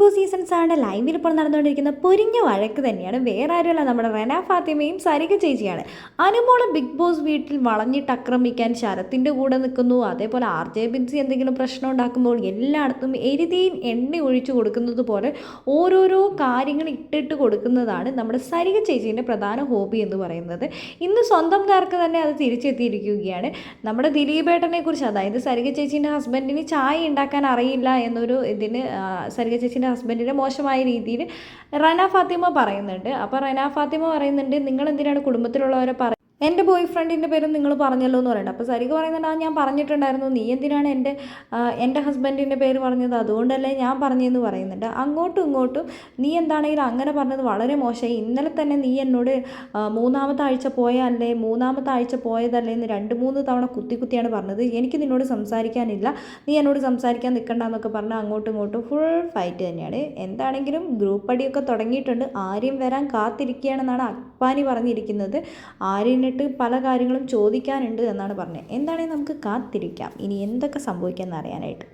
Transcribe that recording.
Boss seasons ആണ് ലൈവിൽ ഇപ്പോൾ നടന്നുകൊണ്ടിരിക്കുന്ന പൊരിഞ്ഞ വഴക്ക് തന്നെയാണ്. വേറെ ആരുമല്ല നമ്മുടെ റെന ഫാത്തിമയും സരിക ചേച്ചിയാണ്. അനുമോൾ ബിഗ് ബോസ് വീട്ടിൽ വളഞ്ഞിട്ട് ആക്രമിക്കാൻ ശരത്തിന്റെ കൂടെ നിൽക്കുന്നു. അതേപോലെ ആർ ജെ ബിൻസി എന്തെങ്കിലും പ്രശ്നം ഉണ്ടാക്കുമ്പോൾ എല്ലായിടത്തും എരുതിയും എണ്ണ ഒഴിച്ചു കൊടുക്കുന്നത് പോലെ ഓരോരോ കാര്യങ്ങൾ ഇട്ടിട്ട് കൊടുക്കുന്നതാണ് നമ്മുടെ സരിക ചേച്ചീന്റെ പ്രധാന ഹോബി എന്ന് പറയുന്നത്. ഇന്ന് സ്വന്തം നേർക്ക് തന്നെ അത് തിരിച്ചെത്തിയിരിക്കുകയാണ്. നമ്മുടെ ദിലീപേട്ടനെക്കുറിച്ച് അതായത് സരിക ചേച്ചീന്റെ ഹസ്ബൻഡിന് ചായ ഉണ്ടാക്കാൻ അറിയില്ല എന്നൊരു ഇതിന് സരിക ചേച്ചീന്റെ ഹസ്ബൻഡിന്റെ മോശമായ രീതിയിൽ റന ഫാത്തിമ പറയുന്നുണ്ട്. അപ്പോൾ റന ഫാത്തിമ പറയുന്നുണ്ട് നിങ്ങൾ എന്തിനാണ് കുടുംബത്തിലുള്ളവരെ പറ എന്റെ ബോയ് ഫ്രണ്ടിന്റെ പേരും നിങ്ങൾ പറഞ്ഞല്ലോ എന്ന് പറയുന്നത് അപ്പോൾ സരിക പറയുന്നുണ്ട് ആ ഞാൻ പറഞ്ഞിട്ടുണ്ടായിരുന്നു. നീ എന്തിനാണ് എന്റെ എന്റെ ഹസ്ബൻഡിന്റെ പേര് പറഞ്ഞത്? അതുകൊണ്ടല്ലേ ഞാൻ പറഞ്ഞതെന്ന് പറയുന്നുണ്ട്. അങ്ങോട്ടും ഇങ്ങോട്ടും നീ എന്താണെങ്കിലും അങ്ങനെ പറഞ്ഞത് വളരെ മോശമായി. ഇന്നലെ തന്നെ നീ എന്നോട് മൂന്നാമത്തെ ആഴ്ച പോയല്ലേ മൂന്നാമത്തെ ആഴ്ച പോയതല്ലേ എന്ന് രണ്ട് മൂന്ന് തവണ കുത്തി കുത്തിയാണ് പറഞ്ഞത്. എനിക്ക് നിന്നോട് സംസാരിക്കാനില്ല. നീ എന്നോട് സംസാരിക്കാൻ നിൽക്കണ്ട എന്നൊക്കെ പറഞ്ഞ് അങ്ങോട്ടും ഇങ്ങോട്ടും ഫുൾ ഫൈറ്റ് തന്നെയാണ്. എന്താണെങ്കിലും ഗ്രൂപ്പ് അടിയൊക്കെ തുടങ്ങിയിട്ടുണ്ട്. ആരെയും വരാൻ കാത്തിരിക്കുകയാണെന്നാണ് അക്പാനി പറഞ്ഞിരിക്കുന്നത്. ആര്യനിട്ട് പല കാര്യങ്ങളും ചോദിക്കാനുണ്ട് എന്നാണ് പറഞ്ഞത്. എന്താണെങ്കിൽ നമുക്ക് കാത്തിരിക്കാം. ഇനി എന്തൊക്കെ സംഭവിക്കാമെന്ന് അറിയാനായിട്ട്.